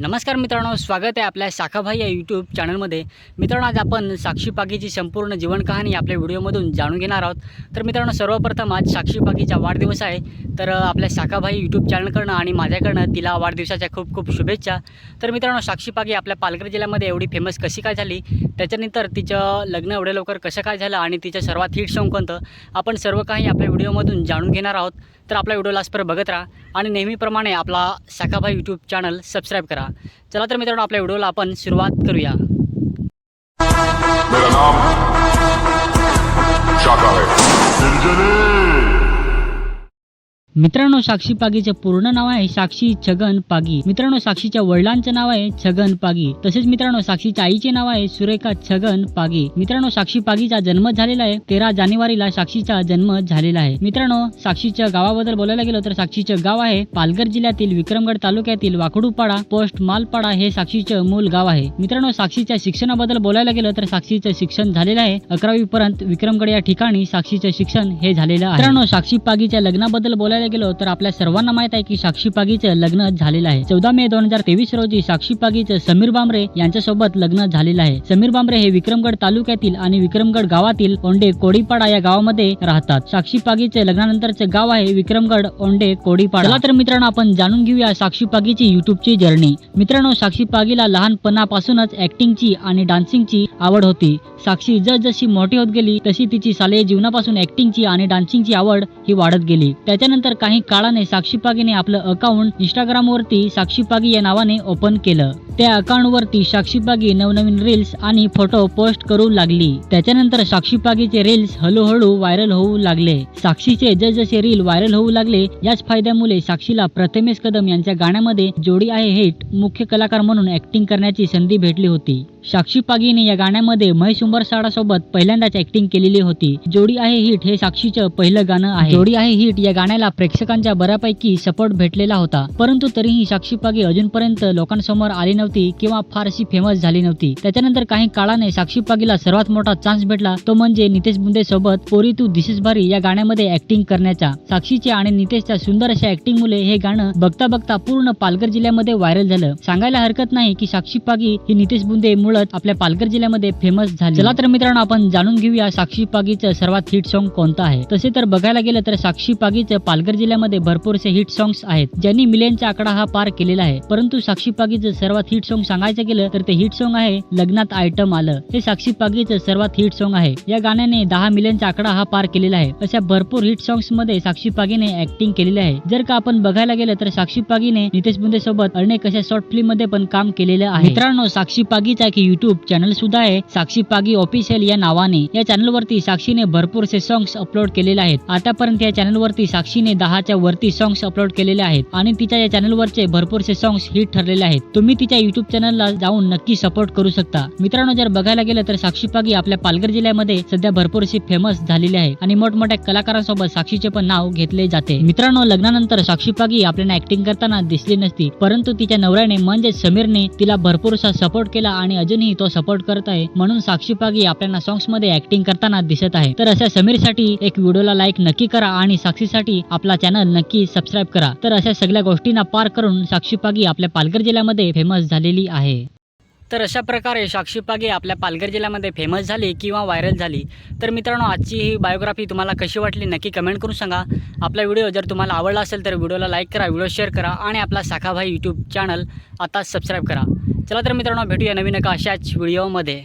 नमस्कार मित्रांनो स्वागत आहे आपल्या शाखाभाई या यूट्यूब चॅनलमध्ये मित्रांनो आज आपण साक्षी पागीची संपूर्ण जीवनकहाणी आपल्या व्हिडिओमधून जाणून घेणार आहोत. तर मित्रांनो सर्वप्रथम आज साक्षी पागीचा वाढदिवस आहे. तर आपल्या शाखाभाई यूट्यूब चॅनलकडनं आणि माझ्याकडनं तिला वाढदिवसाच्या खूप खूप शुभेच्छा. तर मित्रांनो साक्षी पागी आपल्या पालघर जिल्ह्यामध्ये एवढी फेमस कशी काय झाली? त्याच्यानंतर तिचं लग्न एवढ्या लवकर कसं काय झालं आणि तिचं सर्वात हिट सॉन्ग कोणतं आपण सर्व काही आपल्या व्हिडिओमधून जाणून घेणार आहोत. तर आपला व्हिडिओ लास्टपर्यंत बघत राहा आणि नेहमीप्रमाणे आपला शाखाभाई यूट्यूब चॅनल सबस्क्राईब करा. चला तर मित्रांनो आपल्या व्हिडिओला आपण सुरुवात करूया. मेरा नाम शाखा है मित्रांनो साक्षी पागीचे पूर्ण नाव आहे साक्षी छगन पागी. मित्रांनो साक्षीच्या वडिलांचं नाव आहे छगन पागी. तसेच मित्रांनो साक्षीच्या आईचे नाव आहे सुरेखा छगन पागी. मित्रांनो साक्षी पागीचा जन्म झालेला आहे तेरा जानेवारीला साक्षीचा जन्म झालेला आहे. मित्रांनो साक्षीच्या गावाबद्दल बोलायला गेलो तर साक्षीचं गाव आहे पालघर जिल्ह्यातील विक्रमगड तालुक्यातील वाकडूपाडा पोस्ट मालपाडा हे साक्षीचं मूल गाव आहे. मित्रांनो साक्षीच्या शिक्षणाबद्दल बोलायला गेलं तर साक्षीचं शिक्षण झालेलं आहे. अकरावी पर्यंत विक्रमगड या ठिकाणी साक्षीचं शिक्षण हे झालेलं आहे. मित्रांनो साक्षी पागीच्या लग्नाबद्दल बोलायला गेलो तर आपल्या सर्वांना माहीत आहे की साक्षी पागीचं लग्न झालेलं आहे. चौदा मे दोन हजार तेवीस रोजी साक्षी पागीचं समीर बांबरे यांच्यासोबत लग्न झालेलं आहे. समीर बांबरे हे विक्रमगड तालुक्यातील आणि विक्रमगड गावातील ओंडे कोडीपाडा या गावामध्ये राहतात. साक्षी पागीचे लग्नानंतरचे गाव आहे विक्रमगड ओंडे कोडीपाडा. चला तर मित्रांनो आपण जाणून घेऊया साक्षी पागीची युट्यूबची जर्नी. मित्रांनो साक्षी पागीला लहानपणापासूनच ऍक्टिंगची आणि डान्सिंगची आवड होती. साक्षी जसजशी मोठी होत गेली तशी तिची शालेय जीवनापासून ऍक्टिंगची आणि डान्सिंगची आवड ही वाढत गेली. त्याच्यानंतर काही काळाने साक्षी पागीने आपलं अकाउंट इंस्टाग्राम वरती साक्षी पागी या नावाने ओपन केलं. त्या अकाउंट वरती साक्षी पागी नवनवीन रील्स आणि फोटो पोस्ट करू लागली. त्याच्यानंतर साक्षी पागीचे रील्स हळूहळू व्हायरल होऊ लागले. साक्षीचे जसजसे रील व्हायरल होऊ लागले याच फायद्यामुळे साक्षीला प्रथमेश कदम यांच्या गाण्यामध्ये जोडी आहे हिट मुख्य कलाकार म्हणून ऍक्टिंग करण्याची संधी भेटली होती. साक्षी पागीने या गाण्यामध्ये महेश उंबरसाडा सोबत पहिल्यांदाच ऍक्टिंग केलेली होती. जोडी आहे हिट हे साक्षीचं पहिलं गाणं आहे. जोडी आहे हिट या गाण्याला प्रेक्षकांच्या बऱ्यापैकी सपोर्ट भेटलेला होता. परंतु तरीही साक्षी पागी अजूनपर्यंत लोकांसमोर आली नव्हती किंवा फारशी फेमस झाली नव्हती. त्याच्यानंतर काही काळाने साक्षी पागीला सर्वात मोठा चान्स भेटला तो म्हणजे नितेश बुंदे सोबत पोरी तू दिसेस भारी या गाण्यामध्ये ऍक्टिंग करण्याचा. साक्षीच्या आणि नितेशच्या सुंदर अशा ऍक्टिंग मुले हे गाणं बघता बघता पूर्ण पालघर जिल्ह्यामध्ये व्हायरल झालं. सांगायला हरकत नाही की साक्षी पागी ही नितेश बुंदे मुळात आपल्या पालघर जिल्ह्यामध्ये फेमस झाली. चला तर मित्रांनो आपण जाणून घेऊया साक्षी पागीचं सर्वात हिट सॉन्ग कोणतं आहे. तसे तर बघायला गेलं तर साक्षी पागीचं पालघर जिल्ह्यामध्ये भरपूरसे हिट सॉंग्स आहेत. ज्यांनी मिलियनचा आकडा हा पार केलेला आहे. परंतु साक्षी पागीचं सर्वात हिट सॉन्ग सांगायचं गेलं तर ते हिट सॉंग आहे लग्नात आयटम आलं. हे साक्षी पागीचं सर्वात हिट सॉंग आहे. या गाण्याने दहा मिलियनचा आकडा हा पार केलेला आहे. अशा भरपूर हिट सॉंग्समध्ये साक्षी पागीने ऍक्टिंग केलेली आहे. जर का आपण बघायला गेलं तर साक्षी पागीने नितेश बुंदे सोबत अनेक अशा शॉर्ट फिल्ममध्ये पण काम केलेलं आहे. मित्रांनो साक्षी पागीचा एक युट्यूब चॅनल सुद्धा आहे. साक्षी पागी ऑफिशियल या नावाने. या चॅनल वरती साक्षीने भरपूरसे सॉंग्स अपलोड केलेले आहेत. आतापर्यंत या चॅनल वरती साक्षीने दहाच्या वरती सॉंग्स अपलोड केलेले आहेत आणि तिच्या या चॅनलवरचे भरपूरसे सॉंग्स हिट ठरलेले आहेत. तुम्ही तिच्या युट्यूब चॅनलला जाऊन नक्की सपोर्ट करू शकता. मित्रांनो जर बघायला गेलं तर साक्षी पागी आपल्या पालघर जिल्ह्यामध्ये सध्या भरपूरशी फेमस झालेली आहे आणि मोठमोठ्या कलाकारांसोबत साक्षीचे पण नाव घेतले जाते. मित्रांनो लग्नानंतर साक्षी पागी आपल्याला ऍक्टिंग करताना दिसली नसती परंतु तिच्या नवऱ्याने म्हणजे समीरने तिला भरपूरसा सपोर्ट केला आणि अजूनही तो सपोर्ट करत आहे म्हणून साक्षी पागी आपल्याला सॉंग्समध्ये ऍक्टिंग करताना दिसत आहे. तर अशा समीरसाठी एक व्हिडिओला लाईक नक्की करा आणि साक्षीसाठी आपला चॅनल नक्की सबस्क्राईब करा. तर अशा सगळ्या गोष्टींना पार करून साक्षी पागी आपल्या पालघर जिल्ह्यामध्ये फेमस झालेली आहे. तर अशा प्रकारे साक्षी पागे आपल्या पालघर जिल्ह्यामध्ये फेमस झाली किंवा व्हायरल झाली तर मित्रांनो आजची ही बायोग्राफी तुम्हाला कशी वाटली नक्की कमेंट करून सांगा. आपला व्हिडिओ जर तुम्हाला आवडला असेल तर व्हिडिओला लाईक करा व्हिडिओ शेअर करा आणि आपला साखाभाई यूट्यूब चॅनल आता सबस्क्राईब करा. चला तर मित्रांनो भेटूया नवीन एका अशाच व्हिडिओमध्ये